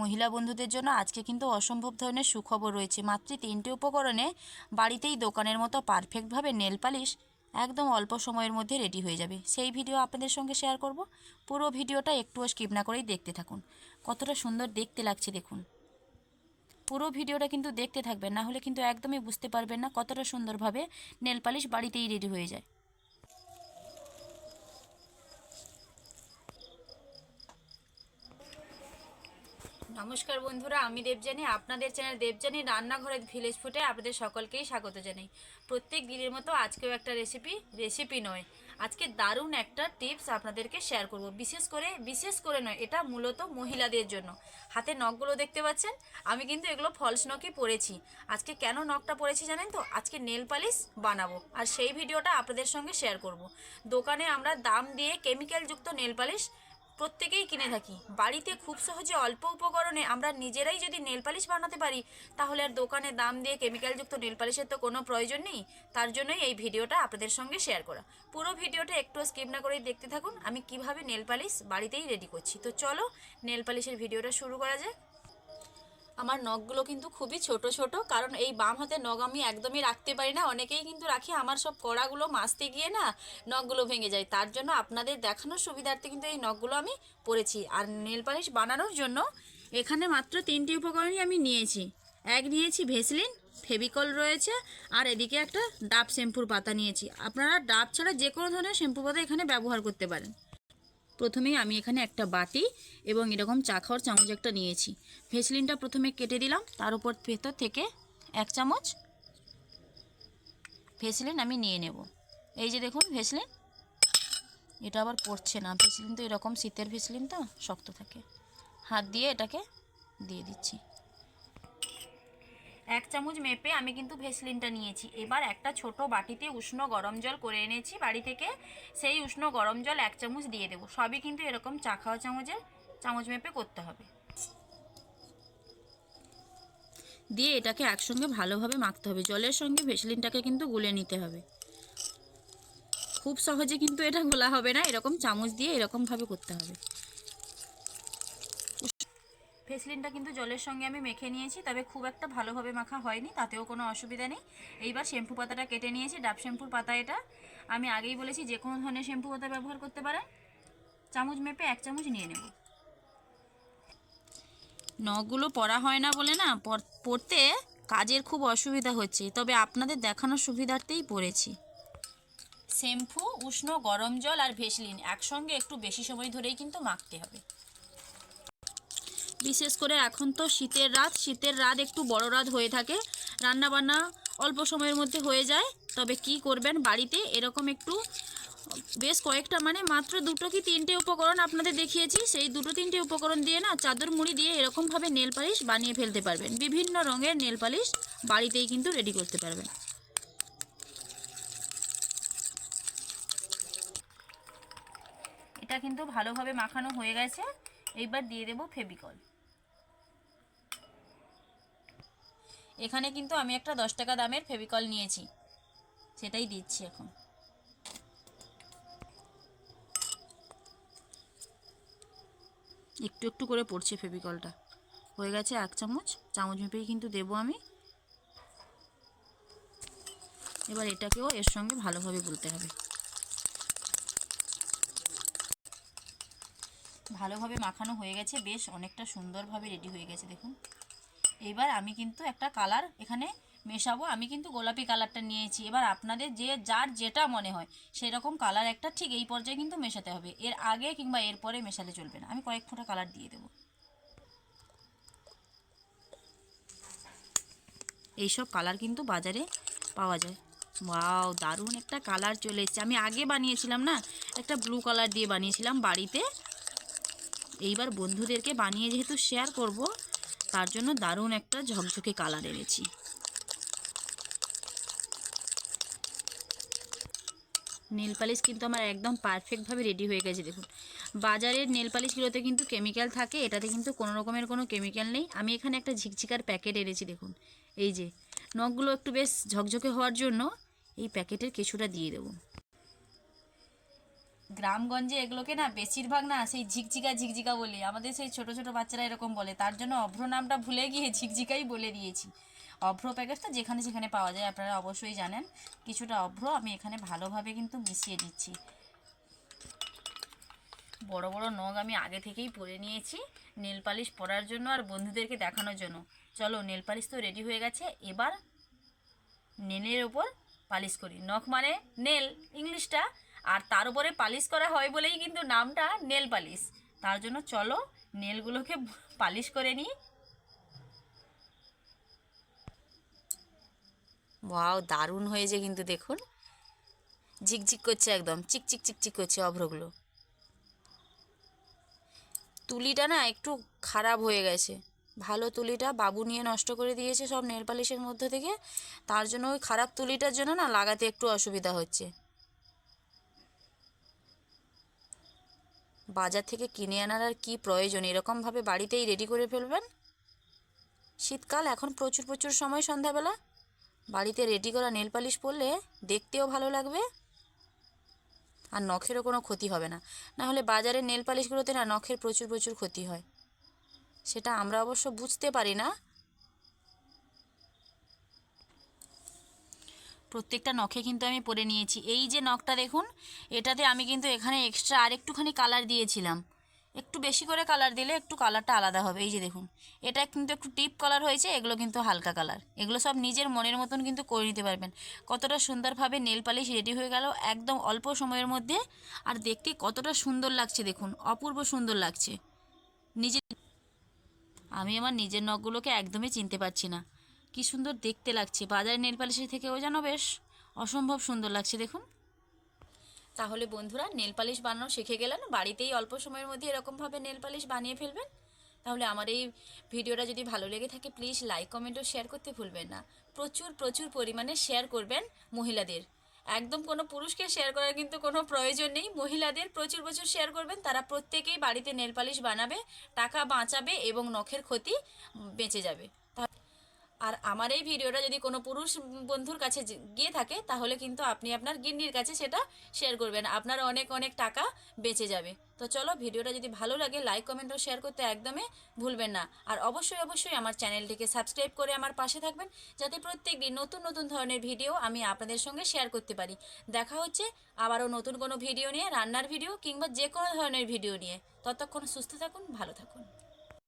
মহিলা বন্ধুদের জন্য আজকে কিন্তু অসম্ভব ধরনের সুখবর রয়েছে। মাত্র তিনটে উপকরণে বাড়িতেই দোকানের মতো পারফেক্টভাবে নেল পালিশ একদম অল্প সময়ের মধ্যে রেডি হয়ে যাবে। সেই ভিডিও আপনাদের সঙ্গে শেয়ার করব। পুরো ভিডিওটা একটুও স্কিপ না করেই দেখতে থাকুন। কতটা সুন্দর দেখতে লাগছে দেখুন। পুরো ভিডিওটা কিন্তু দেখতে থাকবেন, না হলে কিন্তু একদমই বুঝতে পারবেন না কতটা সুন্দরভাবে নেল পালিশ বাড়িতেই রেডি হয়ে যায়। নমস্কার বন্ধুরা, আমি দেবজানি আপনাদের চ্যানেল দেবজানি রান্নাঘরের ভিলেজ ফুটে আপনাদের সকলকেই স্বাগত জানাই। প্রত্যেক দিনের মতো আজকেও একটা রেসিপি রেসিপি নয়। আজকে দারুণ একটা টিপস আপনাদেরকে শেয়ার করব। বিশেষ করে বিশেষ করে নয়, এটা মূলত মহিলাদের জন্য। হাতে নখগুলো দেখতে পাচ্ছেন? আমি কিন্তু এগুলো ফলস নখই পরেছি। আজকে কেন নখটা পরেছি জানেন তো? আজকে নেল পালিশ বানাবো। আর সেই ভিডিওটা আপনাদের সঙ্গে শেয়ার করব। দোকানে আমরা দাম দিয়ে কেমিক্যালযুক্ত নেল পালিশ প্রত্যেকেই কিনে থাকি। বাড়িতে খুব সহজে অল্প উপকরণে আমরা নিজেরাই যদি নেল পালিশ বানাতে পারি, তাহলে আর দোকানে দাম দিয়ে কেমিক্যালযুক্ত নেল পালিশের তো কোনো প্রয়োজন নেই। তার জন্যই এই ভিডিওটা আপনাদের সঙ্গে শেয়ার করা। পুরো ভিডিওটা একটু স্কিপ না করেই দেখতে থাকুন। আমি কীভাবে নেল পালিশ বাড়িতেই রেডি করছি। তো চলো, নেল পালিশের ভিডিওটা শুরু করা যাক। আমার নখগুলো কিন্তু খুবই ছোট ছোট। কারণ এই বাম হাতে নখ আমি একদমই রাখতে পারি না। অনেকেই কিন্তু রাখি, আমার সব কড়াগুলো মাজতে গিয়ে না নখগুলো ভেঙে যায়। তার জন্য আপনাদের দেখানোর সুবিধার্থে কিন্তু এই নখগুলো আমি পরেছি। আর নেল পালিশ বানানোর জন্য এখানে মাত্র তিনটি উপকরণই আমি নিয়েছি। এক নিয়েছি ভেসলিন, ফেভিকল রয়েছে, আর এদিকে একটা ডাব শ্যাম্পুর পাতা নিয়েছি। আপনারা ডাব ছাড়া যে কোনো ধরনের শ্যাম্পু পাতা এখানে ব্যবহার করতে পারেন। প্রথমেই আমি এখানে একটা বাটি এবং এরকম চা খাওয়ার চামচ একটা নিয়েছি। ভেসলিনটা প্রথমে কেটে দিলাম, তার উপর ভেতর থেকে এক চামচ ভেসলিন আমি নিয়ে নেব। এই যে দেখুন ভেসলিন, এটা আবার পড়ছে না। ভেসলিন তো এরকম শীতের ভেসলিন তো, শক্ত থাকে। হাত দিয়ে এটাকে দিয়ে দিচ্ছি। এক চামচ মেপে আমি কিন্তু ভেসলিনটা নিয়েছি। এবার একটা ছোট বাটিতে উষ্ণ গরম জল করে এনেছি। বাড়ি থেকে সেই উষ্ণ গরম জল এক চামচ দিয়ে দেবো। সবই কিন্তু এরকম চা খাওয়া চামচের চামচ মেপে করতে হবে। দিয়ে এটাকে একসঙ্গে ভালোভাবে মাখতে হবে। জলের সঙ্গে ভেসলিনটাকে কিন্তু গুলে নিতে হবে। খুব সহজে কিন্তু এটা গোলা হবে না। এরকম চামচ দিয়ে এরকমভাবে করতে হবে। ভেসলিনটা কিন্তু জলের সঙ্গে আমি মেখে নিয়েছি তবে খুব একটা ভালোভাবে মাখা হয়নি তাতেও কোনো অসুবিধা নেই। এইবার শ্যাম্পু পাতাটা কেটে নিয়েছি ডাব শ্যাম্পুর পাতা এটা। আমি আগেই বলেছি যে কোনো ধরনের শ্যাম্পু পাতা ব্যবহার করতে পারেন। চামচ মেপে এক চামচ নিয়ে নেব। নখগুলো পরা হয় না বলে না পরতে কাজের খুব অসুবিধা হচ্ছে তবে আপনাদের দেখানোর সুবিধার্থেই পরেছি শ্যাম্পু উষ্ণ গরম জল আর ভেসলিন একসঙ্গে একটু বেশি সময় ধরেই কিন্তু মাখতে হবে। বিশেষ করে এখন তো শীতের রাত শীতের রাত একটু বড় রাত হয়ে থাকে। রান্না বান্না অল্প সময়ের মধ্যে হয়ে যায়, তবে কি করবেন বাড়িতে? এরকম একটু, বেশ কয়েকটা মানে মাত্র দুটো কি তিনটে উপকরণ আপনাদের দেখিয়েছি। সেই দুটো তিনটে উপকরণ দিয়ে না চাদর মুড়ি দিয়ে এরকমভাবে নেল পালিশ বানিয়ে ফেলতে পারবেন। বিভিন্ন রঙের নেল পালিশ বাড়িতেই কিন্তু রেডি করতে পারবেন। এটা কিন্তু ভালোভাবে মাখানো হয়ে গেছে। এইবার দিয়ে দেব ফেবিকল এখানে কিন্তু আমি একটা দশ টাকা দামের ফেভিকল নিয়েছি। সেটাই দিচ্ছি এখন। একটু একটু করে পড়ছে ফেভিকলটা। হয়ে গেছে এক চামচ। চামচ মেপেই কিন্তু দেবো আমি। এবার এটাকেও এর সঙ্গে ভালোভাবে গুলতে হবে। ভালোভাবে মাখানো হয়ে গেছে। বেশ অনেকটা সুন্দরভাবে রেডি হয়ে গেছে, দেখুন। এবার আমি কিন্তু একটা কালার এখানে মেশাবো। আমি কিন্তু গোলাপি কালারটা নিয়েছি। এবার আপনাদের যে, যার যেটা মনে হয়, সেরকম কালার একটা ঠিক এই পর্যায়ে কিন্তু মেশাতে হবে। এর আগে কিংবা এর পরে মেশালে চলবে না। আমি কয়েক ফোঁটা কালার দিয়ে দেবো। এইসব কালার কিন্তু বাজারে পাওয়া যায়। ওয়াও, দারুণ একটা কালার চলে এসেছে। আমি আগে বানিয়েছিলাম না, একটা ব্লু কালার দিয়ে বানিয়েছিলাম বাড়িতে। এইবার বন্ধুদেরকে বানিয়ে যেহেতু শেয়ার করব তার জন্য দারুণ একটা ঝকঝকে কালার এনেছি। নেল পালিশ কিন্তু আমার একদম পারফেক্টভাবে রেডি হয়ে গেছে, দেখুন। বাজারের নেল পালিশগুলোতে কিন্তু কেমিক্যাল থাকে, এটাতে কিন্তু কোনো রকমের কোনো কেমিক্যাল নেই। আমি এখানে একটা ঝিকঝিকার প্যাকেট এনেছি, দেখুন। এই যে, নখগুলো একটু বেশ ঝকঝকে হওয়ার জন্য এই প্যাকেটের কিছুটা দিয়ে দেবো। গ্রামগঞ্জে এগুলোকে না বেশিরভাগ না সেই ঝিকঝিকা ঝিকঝিকা বলি। আমাদের সেই ছোট ছোট বাচ্চারা এরকম বলে। তার জন্য অভ্র নামটা ভুলে গিয়ে ঝিকঝিকাই বলে দিয়েছি। অভ্র প্যাকেটটা যেখানে সেখানে পাওয়া যায়, আপনারা অবশ্যই জানেন। কিছুটা অভ্র, আমি এখানে ভালোভাবে কিন্তু মিশিয়ে দিচ্ছি বড় বড় নখ আমি আগে থেকেই পরে নিয়েছি নেল পালিশ পরার জন্য আর বন্ধুদেরকে দেখানোর জন্য। চলো, নেল পালিশ তো রেডি হয়ে গেছে। এবার নেলের ওপর পালিশ করি। নখ মানে নেল, ইংলিশটা আর তার উপরে পালিশ করা হয় বলেই কিন্তু নামটা নেল পালিশ। তার জন্য চলো নেলগুলোকে পালিশ করে নিই। ওয়াও, দারুণ হয়েছে কিন্তু দেখুন। ঝিকঝিক করছে একদম চিকচিক চিকচিক করছে অভ্রগুলো। তুলিটা না একটু খারাপ হয়ে গেছে। ভালো তুলিটা বাবু নিয়ে নষ্ট করে দিয়েছে সব নেল পালিশের মধ্যে থেকে। তার জন্য ওই খারাপ তুলিটার জন্য না লাগাতে একটু অসুবিধা হচ্ছে। বাজার থেকে কিনে আনার আর কি প্রয়োজন? এরকমভাবে বাড়িতেই রেডি করে ফেলবেন? শীতকাল, এখন প্রচুর প্রচুর সময় সন্ধ্যাবেলা। বাড়িতে রেডি করা নেল পালিশ পরলে দেখতেও ভালো লাগবে। আর নখেরও কোনো ক্ষতি হবে না। না হলে বাজারের নেল পালিশগুলোতে না নখের প্রচুর প্রচুর ক্ষতি হয়। সেটা আমরা অবশ্য বুঝতে পারি না। প্রত্যেকটা নখে কিন্তু আমি পরে নিয়েছি। এই যে নখটা দেখুন, এটাতে আমি কিন্তু এখানে এক্সট্রা আর একটুখানি কালার দিয়েছিলাম। একটু বেশি করে কালার দিলে একটু কালারটা আলাদা হবে। এই যে দেখুন, এটা কিন্তু একটু টিপ কালার হয়েছে, এগুলো কিন্তু হালকা কালার এগুলো সব নিজের মনের মতন কিন্তু করে নিতে পারবেন। কতটা সুন্দরভাবে নেল পালিশ রেডি হয়ে গেল একদম অল্প সময়ের মধ্যে। আর দেখতে কতটা সুন্দর লাগছে দেখুন, অপূর্ব সুন্দর লাগছে। নিজে আমি আমার নিজের নখগুলোকে একদমই চিনতে পারছি না। কি সুন্দর দেখতে লাগছে। বাজারের নেল পালিশের থেকেও যেন বেশ অসম্ভব সুন্দর লাগছে, দেখুন। তাহলে বন্ধুরা, নেল পালিশ বানানো শিখে গেলেন বাড়িতেই অল্প সময়ের মধ্যে এরকমভাবে নেল পালিশ বানিয়ে ফেলবেন। তাহলে আমার এই ভিডিওটা যদি ভালো লেগে থাকে প্লিজ লাইক কমেন্ট ও শেয়ার করতে ভুলবেন না। প্রচুর প্রচুর পরিমাণে শেয়ার করবেন মহিলাদের। একদম কোনো পুরুষকে শেয়ার করার কিন্তু কোনো প্রয়োজন নেই। মহিলাদের প্রচুর প্রচুর শেয়ার করবেন। তারা প্রত্যেকেই বাড়িতে নেল পালিশ বানাবে, টাকা বাঁচাবে এবং নখের ক্ষতি বেঁচে যাবে। আর আমার এই ভিডিওটা যদি কোনো পুরুষ বন্ধুর কাছে গিয়ে থাকে, তাহলে কিন্তু আপনি আপনার গিন্নির কাছে সেটা শেয়ার করবেন। আপনার অনেক অনেক টাকা বেঁচে যাবে। তো চলো, ভিডিওটা যদি ভালো লাগে লাইক কমেন্ট ও শেয়ার করতে একদমই ভুলবেন না। আর অবশ্যই অবশ্যই আমার চ্যানেলটিকে সাবস্ক্রাইব করে আমার পাশে থাকবেন, যাতে প্রত্যেক দিন নতুন নতুন ধরনের ভিডিও আমি আপনাদের সঙ্গে শেয়ার করতে পারি। দেখা হচ্ছে আবারও নতুন কোনো ভিডিও নিয়ে, রান্নার ভিডিও কিংবা যে কোনো ধরনের ভিডিও নিয়ে। ততক্ষণ সুস্থ থাকুন, ভালো থাকুন।